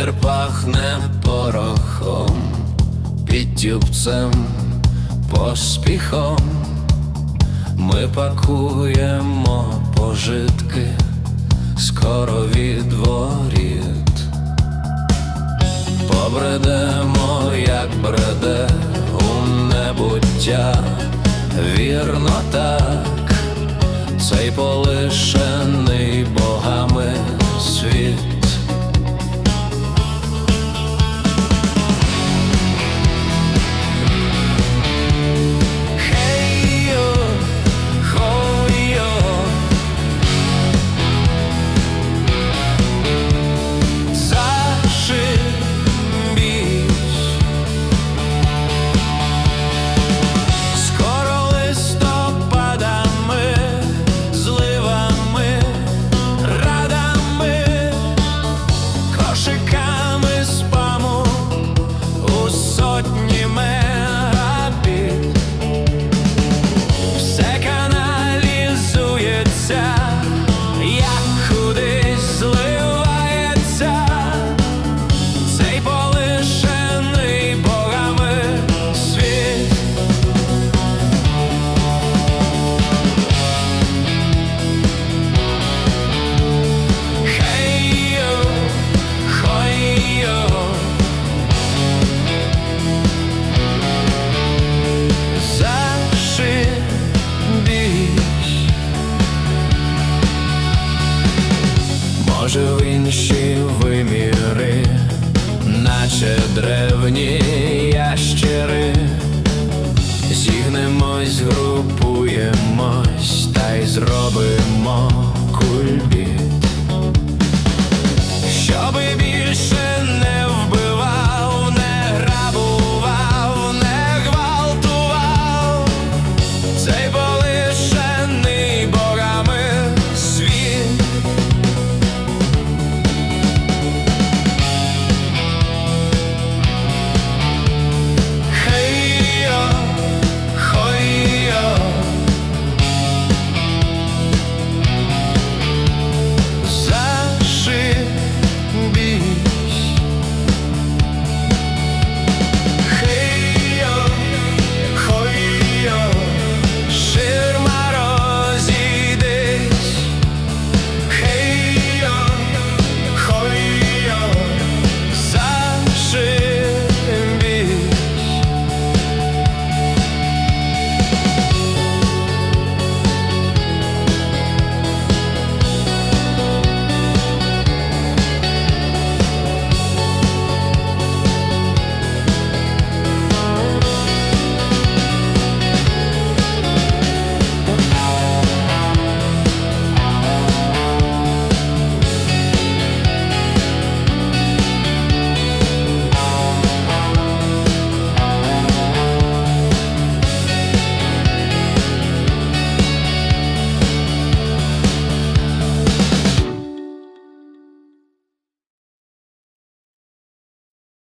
вітер пахне порохом, під підтюбцем, поспіхом, ми пакуємо пожитки, скоро відворіт побредемо, як бреде у небуття, вірно так, цей полишений богами світ. Може в інші виміри, наче древні ящери, зігнемось, групуємось та й зробимо культ.